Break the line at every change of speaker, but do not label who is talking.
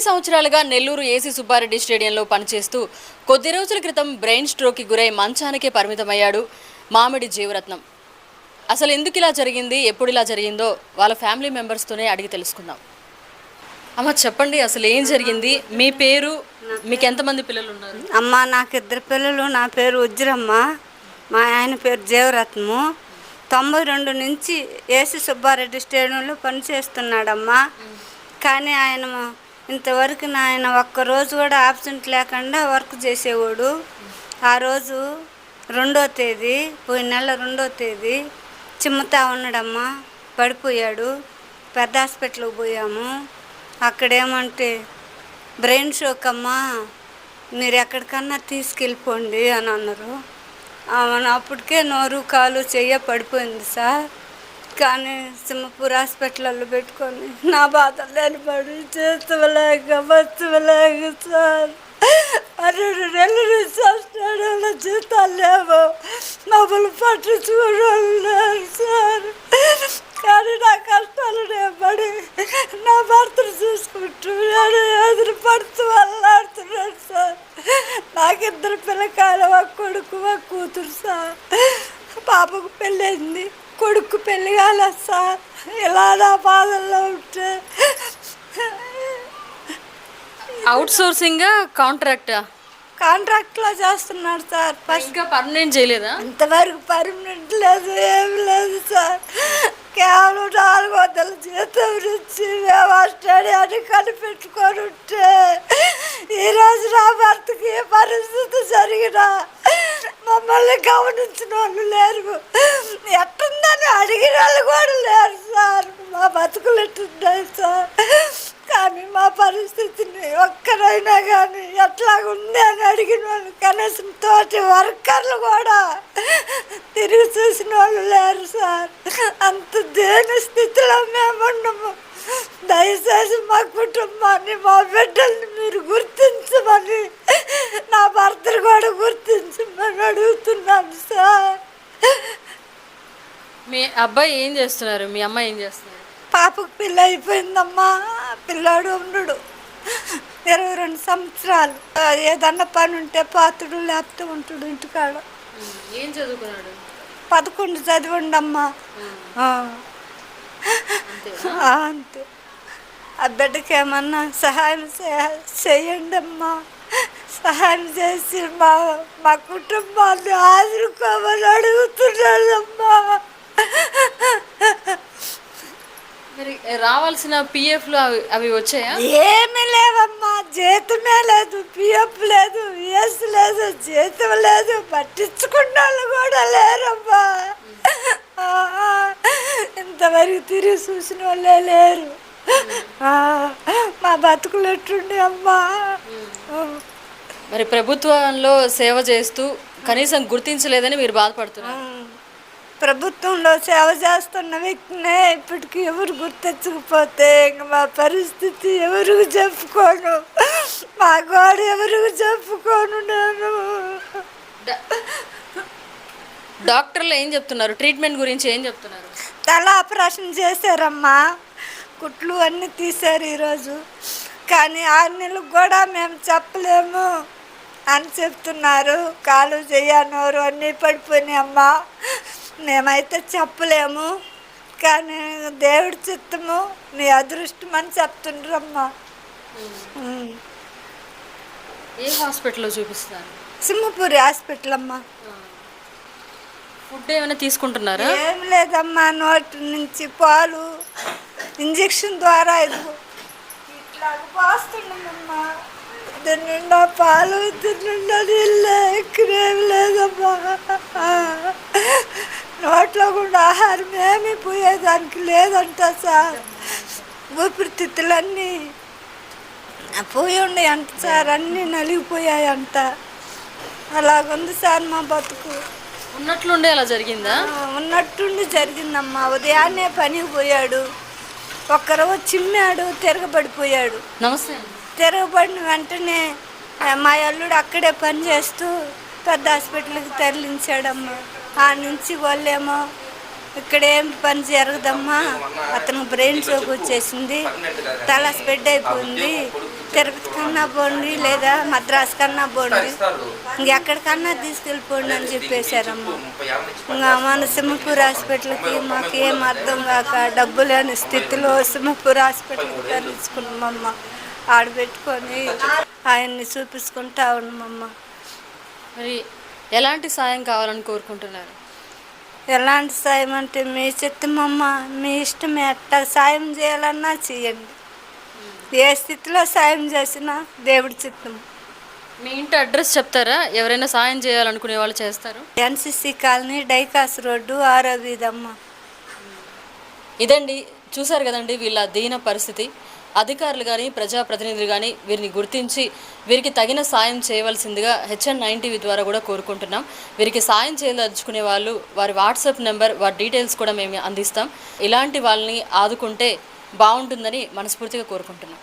కొన్ని సంవత్సరాలుగా నెల్లూరు ఏసీ సుబ్బారెడ్డి స్టేడియంలో పనిచేస్తూ కొద్ది రోజుల క్రితం బ్రెయిన్ స్ట్రోక్కి గురై మంచానికే పరిమితమయ్యాడు మామిడి జీవరత్నం. అసలు ఎందుకు ఇలా జరిగింది? ఎప్పుడు ఇలా జరిగిందో వాళ్ళ ఫ్యామిలీ మెంబర్స్తోనే అడిగి తెలుసుకుందాం. అమ్మ చెప్పండి అసలు ఏం జరిగింది? మీ పేరు? మీకు ఎంతమంది పిల్లలు ఉన్నారు
అమ్మ నాకు ఇద్దరు పిల్లలు. నా పేరు ఉజ్జరమ్మ. మా ఆయన పేరు జీవరత్నము. తొంభై రెండు నుంచి ఏసీ సుబ్బారెడ్డి స్టేడియంలో పనిచేస్తున్నాడమ్మా. కానీ ఆయన ఇంతవరకు నాయన ఒక్క రోజు కూడా ఆబ్సెంట్ లేకుండా వర్క్ చేసేవాడు. ఆ రోజు రెండో తేదీ పోయిన నెల రెండో తేదీ చిమ్మతా ఉన్నాడమ్మా పడిపోయాడు. పెద్ద హాస్పిటల్కి పోయాము. అక్కడేమంటే బ్రెయిన్ షోక్ అమ్మా మీరు ఎక్కడికన్నా తీసుకెళ్ళిపోండి అని అన్నారు. అప్పటికే నోరు కాలు చెయ్య పడిపోయింది సార్. కానీ సింహపూర్ హాస్పిటల్లో పెట్టుకొని నా బాధ లేని పడి చేస్తలేక బతువలేక సార్. పన్నెండు నెలలు నుంచి జీతాలు లేవు. మమ్మల్ని పట్టించుకోవడం లేదు సార్. కానీ నా కష్టాలు నేను పడి నా భర్తను చూసుకుంటున్నాడు నేను ఎదురు పడుతూ వెళ్ళాడుతున్నాను సార్. నాకు ఇద్దరు పిల్లకాయలు ఒక కొడుకు ఒక కూతురు సార్. పాపకు పెళ్ళైంది కొడుకు పెళ్ళి కాలేదు సార్. ఇలా నా బాధల్లో ఉంటే.
అవుట్ సోర్సింగా కాంట్రాక్టా
కాంట్రాక్ట్లో చేస్తున్నాడు సార్. ఫస్ట్
ఇంకా పర్మనెంట్ చేయలేదా?
ఇంతవరకు పర్మనెంట్ లేదు ఏం లేదు సార్. కేవలం నాలుగు వందల జీతం నుంచి మేము ఆ స్టేడియాన్ని కనిపెట్టుకొని ఉంటే ఈరోజు నా భర్తకి ఏ పరిస్థితి జరిగినా మమ్మల్ని గమనించిన వాళ్ళు లేరు ఎట్టుందని అడిగిన వాళ్ళు కూడా లేరు సార్ మా బతుకులు ఎట్టున్నాయి సార్ కానీ మా పరిస్థితిని ఒక్కరైనా కానీ ఎట్లా ఉంది అని అడిగిన వాళ్ళు కనీసం తోటి వర్కర్లు కూడా తిరిగి చూసిన వాళ్ళు లేరు సార్. అంత దేని స్థితిలో మేము ఉన్నాము. దయచేసి మా కుటుంబాన్ని మా బిడ్డల్ని మీరు గుర్తించమని నా భర్తను కూడా గుర్తించమని అడుగుతున్నాను సార్.
మీ అబ్బాయి ఏం చేస్తున్నారు? మీ అమ్మాయి ఏం చేస్తున్నారు?
పాపకు పిల్ల అయిపోయిందమ్మా. పిల్లాడు ఉండడు. ఇరవై రెండు సంవత్సరాలు. ఏదన్నా పని ఉంటే పాతుడు లేకపోతే ఉంటాడు ఇంటికాడ.
ఏం చదువుకున్నాడు?
పదకొండు చదివండమ్మా. అంతే ఆ బిడ్డకి ఏమన్నా సహాయం చేయ- చేయండి అమ్మా సహాయం చేసి మా మా కుటుంబాన్ని ఆదుకోమని అడుగుతున్నాడమ్మా.
మరి రావాల్సిన పిఎఫ్లు అవి అవి వచ్చాయా?
ఏమీ లేవమ్మా. జీతమే లేదు పిఎఫ్ లేదు ఎస్ లేదు జీతం లేదు పట్టించుకున్న వాళ్ళు కూడా లేరమ్మా ఇంతవరకు తిరిగి చూసిన వాళ్ళే లేరు. మా బతుకులు ఎట్టుండే అమ్మా.
మరి ప్రభుత్వంలో సేవ చేస్తూ కనీసం గుర్తించలేదని మీరు బాధపడుతున్నారు.
ప్రభుత్వంలో సేవ చేస్తున్న వ్యక్తినే ఇప్పటికి ఎవరు గుర్తించకపోతే ఇంక మా పరిస్థితి ఎవరికి చెప్పుకోను? మా గోడ ఎవరికి చెప్పుకోను నేను?
డాక్టర్లు ఏం చెప్తున్నారు? ట్రీట్మెంట్ గురించి ఏం చెప్తున్నారు?
తల ఆపరేషన్ చేశారమ్మా. కుట్లు అన్నీ తీశారు ఈరోజు. కానీ ఆరు నెలలకు కూడా మేము చెప్పలేము అని చెప్తున్నారు. కాలు చెయ్యనోరు అన్నీ పడిపోయినాయి అమ్మా. మేమైతే చెప్పలేము కానీ దేవుడి చిత్తము నీ అదృష్టం అని చెప్తుండ్రమ్మా.
ఏ హాస్పిటల్లో చూపిస్తున్నారు?
సింహపూరి హాస్పిటల్ అమ్మా.
ఫుడ్ ఏమైనా తీసుకుంటున్నారా?
ఏం లేదమ్మా నోటి నుంచి పాలు ఇంజెక్షన్ ద్వారా ఇది ఇట్లా పోస్తున్నామమ్మా దీని నిండా పాలు దీని నిండా నీళ్ళే ఇక్కడేం లేదమ్మా. కూడా ఆహారం ఏమీ పోయేదానికి లేదంట సార్. ఊపిరితిత్తులన్నీ పోయి ఉన్నాయి అంట సార్. అన్నీ నలిగిపోయాయంట. అలాగుంది సార్ మా బతుకు.
ఉన్నట్లుండే అలా జరిగిందా?
ఉన్నట్టుండి జరిగిందమ్మా. ఉదయాన్నే పనికి పోయాడు. ఒక్కరోజు చిమ్మాడు తిరగబడిపోయాడు.
నమస్తే.
తిరగబడిన వెంటనే మా అల్లుడు అక్కడే పని చేస్తూ పెద్ద హాస్పిటల్కి తరలించాడమ్మా. ఆ నుంచి వాళ్ళేమో ఇక్కడేం పని జరగదమ్మా. అతను బ్రెయిన్ షోక్ వచ్చేసింది. తల స్ప్రెడ్ అయిపోయింది. తిరుపతి కన్నా పోండి లేదా మద్రాసు కన్నా పోండి. ఇంకెక్కడికన్నా తీసుకెళ్ళిపోండి అని చెప్పేశారమ్మా. ఇంకా మన సింహపూర్ హాస్పిటల్కి మాకు ఏం అర్థం కాక డబ్బు లేని స్థితిలో సింహపూర్ హాస్పిటల్కి తరలించుకున్నామమ్మ. ఆడ పెట్టుకొని ఆయన్ని చూపించుకుంటా ఉన్నామమ్మ.
మరి ఎలాంటి సాయం కావాలని కోరుకుంటున్నారు?
ఎలాంటి సాయం అంటే మీ చిత్తమమ్మ మీ ఇష్టమే ఎట్టా సాయం చేయాలన్నా చేయండి. ఏ స్థితిలో సాయం చేసినా దేవుడి చిత్తం.
మీ ఇంటి అడ్రస్ చెప్తారా? ఎవరైనా సాయం చేయాలనుకునే వాళ్ళు చేస్తారు?
ఎన్సిసి కాలనీ డైకాస్ రోడ్డు ఆరో వీధమ్మ
ఇదండి చూశారు కదండి వీళ్ళ దీన పరిస్థితి. అధికారులు కానీ ప్రజాప్రతినిధులు కానీ వీరిని గుర్తించి వీరికి తగిన సాయం చేయవలసిందిగా హెచ్ఎన్ నైన్ టీవీ ద్వారా కూడా కోరుకుంటున్నాం. వీరికి సాయం చేయదలుచుకునే వాళ్ళు వారి వాట్సాప్ నెంబర్ వారి డీటెయిల్స్ కూడా మేము అందిస్తాం. ఇలాంటి వాళ్ళని ఆదుకుంటే బాగుంటుందని మనస్ఫూర్తిగా కోరుకుంటున్నాం.